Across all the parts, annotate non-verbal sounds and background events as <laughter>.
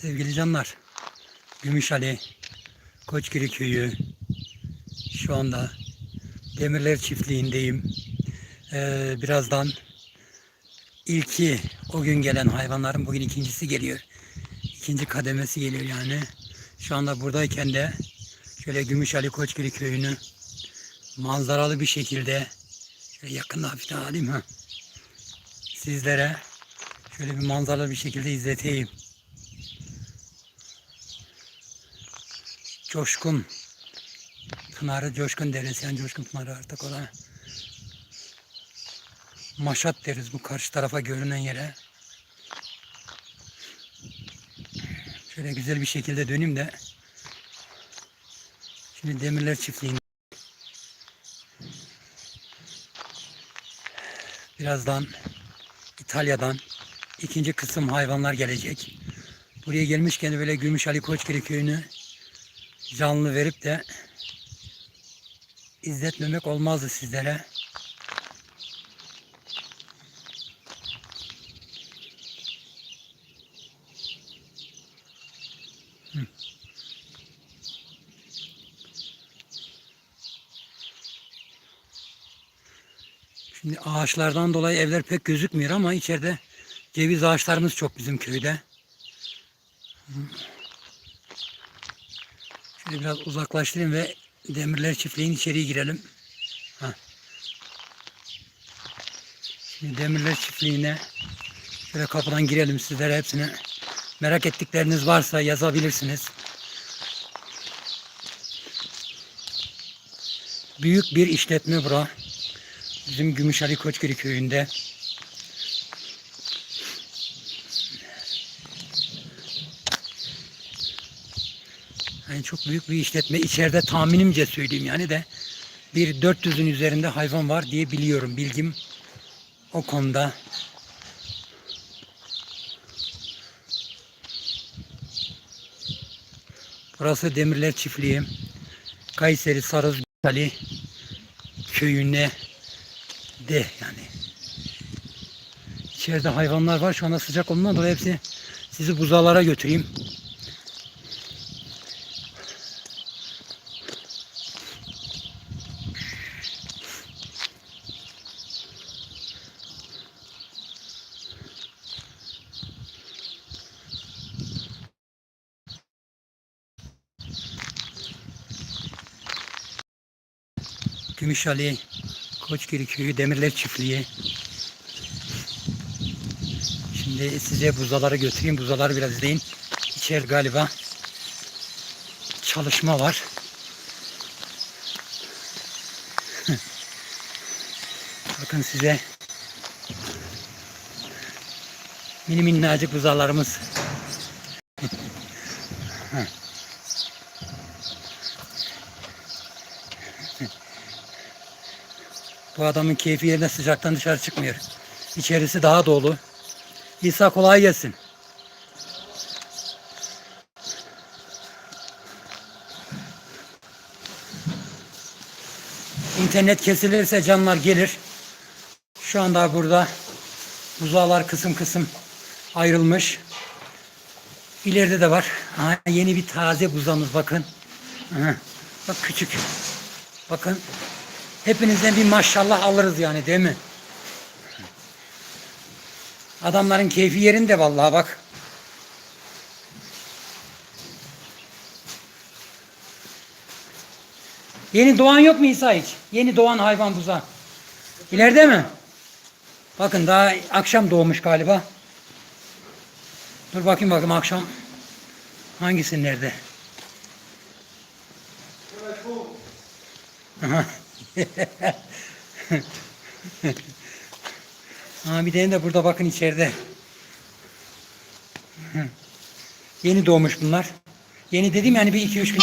Sevgili canlar, Gümüşhali, Koçgiri Köyü, şu anda Demirler Çiftliği'ndeyim. Ee, birazdan ilki o gün gelen hayvanların bugün ikincisi geliyor. İkinci kademesi geliyor yani. Şu anda buradayken de şöyle Gümüşhali Koçgiri Köyü'nü manzaralı bir şekilde şöyle yakından hafiften alayım ha. Sizlere şöyle bir manzaralı bir şekilde izleteyim. Coşkun Pınarı Coşkun deriz. Yani Coşkun Pınarı artık ona. Maşat deriz bu karşı tarafa görünen yere. Şöyle güzel bir şekilde döneyim de. Şimdi Demirler Çiftliği'nde. Birazdan İtalya'dan ikinci kısım hayvanlar gelecek. Buraya gelmişken böyle Gümüş Ali Koçgiri köyünü canlı verip de izletmemek olmazdı sizlere. Hı. Şimdi ağaçlardan dolayı evler pek gözükmüyor ama içeride ceviz ağaçlarımız çok bizim köyde. Şöyle biraz uzaklaştırayım ve demirler çiftliğin içeriye girelim. Ha. Şimdi demirler çiftliğine şöyle kapıdan girelim sizlere hepsine. Merak ettikleriniz varsa yazabilirsiniz. Büyük bir işletme bura. Bizim Gümüşhali Koçgiri köyünde. Yani çok büyük bir işletme. İçeride tahminimce söyleyeyim yani de bir 400'ün üzerinde hayvan var diye biliyorum. Bilgim o konuda. Burası Demirler Çiftliği. Kayseri SarızgAli köyüne de yani. İçeride hayvanlar var. Şu anda sıcak olduğundan dolayı hepsi sizi buzağlara götüreyim. Gümüşhali, Koçgiri Köyü, Demirler Çiftliği. Şimdi size buzaları götüreyim. Buzaları biraz izleyin. İçeride galiba çalışma var. <laughs> Bakın size mini minnacık buzalarımız. Bu adamın keyfi yerine sıcaktan dışarı çıkmıyor. İçerisi daha dolu. İsa kolay gelsin. İnternet kesilirse canlar gelir. Şu anda burada buzağlar kısım kısım ayrılmış. İleride de var. Aha, yeni bir taze buzağımız bakın. Aha, bak küçük. Bakın hepinizden bir maşallah alırız yani değil mi? Adamların keyfi yerinde vallahi bak. Yeni doğan yok mu İsa hiç? Yeni doğan hayvan buza. İleride mi? Bakın daha akşam doğmuş galiba. Dur bakayım bakayım akşam hangisi nerede? Aha. <laughs> Ha bir tane de burada bakın içeride. Yeni doğmuş bunlar. Yeni dedim yani bir iki üç gün.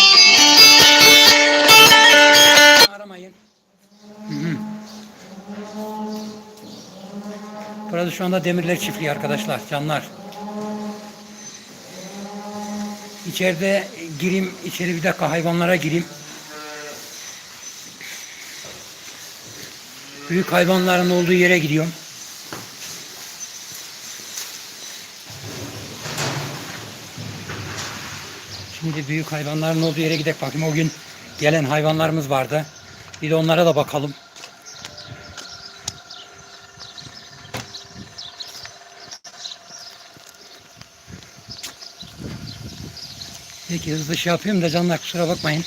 Aramayın. Hı. Burası şu anda Demirler Çiftliği arkadaşlar, canlar. İçeride gireyim, içeri bir dakika hayvanlara gireyim. Büyük hayvanların olduğu yere gidiyorum. Şimdi büyük hayvanların olduğu yere gidelim bakayım. O gün gelen hayvanlarımız vardı. Bir de onlara da bakalım. Peki hızlı şey yapıyorum da canlar kusura bakmayın.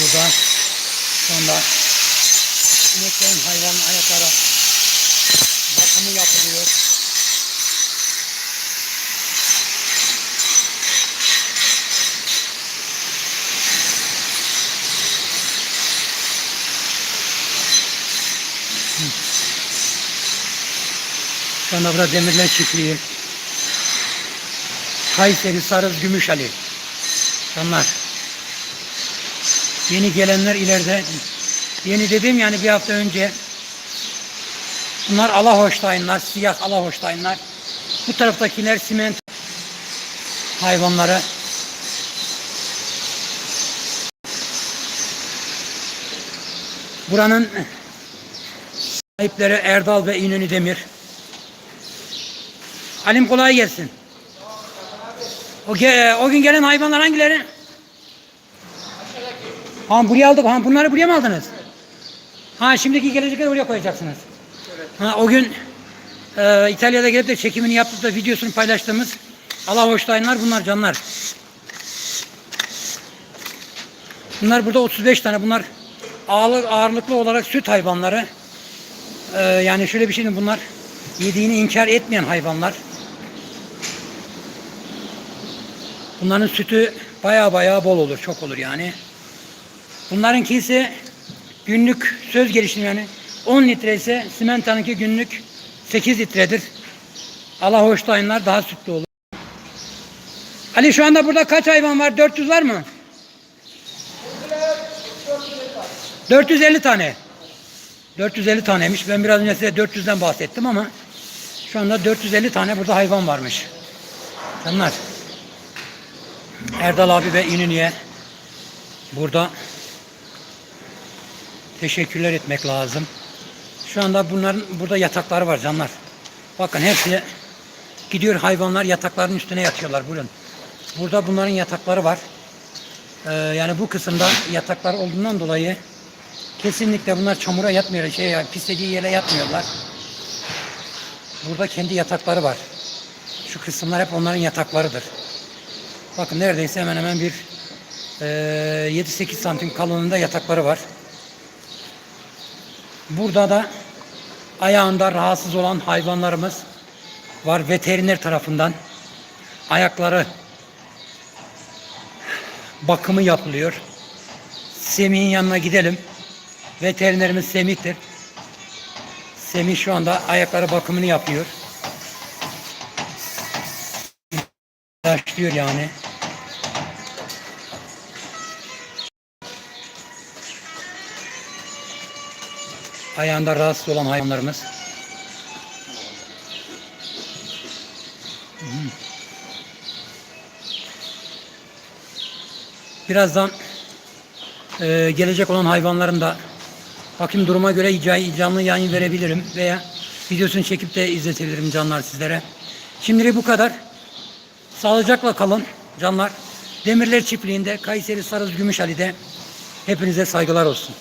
Burada şu anda ineklerin hayvanın ayaklara bakımı yapılıyor. Şu anda burada Demirler Çiftliği. Kayseri Sarız Gümüşhali. Canlar. Yeni gelenler ileride yeni dedim yani bir hafta önce bunlar Alahoştaynlar, siyah Alahoştaynlar. Bu taraftakiler siment hayvanları. Buranın sahipleri Erdal ve İnönü Demir. Alim kolay gelsin. O, ge- o gün gelen hayvanlar hangileri? Ha buraya aldık. Ha bunları buraya mı aldınız? Ha şimdiki gelecekleri buraya koyacaksınız. Ha o gün e, İtalya'da gelip de çekimini yaptık da videosunu paylaştığımız Allah hoşlayınlar bunlar canlar. Bunlar burada 35 tane. Bunlar ağırlık, ağırlıklı olarak süt hayvanları. E, yani şöyle bir şey diyeyim, bunlar yediğini inkar etmeyen hayvanlar. Bunların sütü baya baya bol olur. Çok olur yani. Bunlarınkisi günlük söz gelişimi yani 10 litre ise simentanınki günlük 8 litredir. Allah hoştayınlar daha sütlü olur. Ali şu anda burada kaç hayvan var? 400 var mı? 450 tane. 450 taneymiş. Ben biraz önce size 400'den bahsettim ama şu anda 450 tane burada hayvan varmış. Canlar. Erdal abi ve İnönü'ye burada teşekkürler etmek lazım. Şu anda bunların burada yatakları var canlar. Bakın hepsi gidiyor hayvanlar yatakların üstüne yatıyorlar buyurun. Burada bunların yatakları var. Ee, yani bu kısımda yataklar olduğundan dolayı kesinlikle bunlar çamura yatmıyor. Şey, pislediği yere yatmıyorlar. Burada kendi yatakları var. Şu kısımlar hep onların yataklarıdır. Bakın neredeyse hemen hemen bir e, 7-8 santim kalınlığında yatakları var. Burada da ayağında rahatsız olan hayvanlarımız var veteriner tarafından. Ayakları bakımı yapılıyor. Semih'in yanına gidelim. Veterinerimiz Semih'tir. Semih şu anda ayakları bakımını yapıyor. Başlıyor yani. Ayağında rahatsız olan hayvanlarımız. Hı. Birazdan e, gelecek olan hayvanların da bakayım duruma göre canlı yayın verebilirim veya videosunu çekip de izletebilirim canlar sizlere. Şimdilik bu kadar. Sağlıcakla kalın canlar. Demirler Çiftliği'nde Kayseri Sarız Gümüşhali'de hepinize saygılar olsun.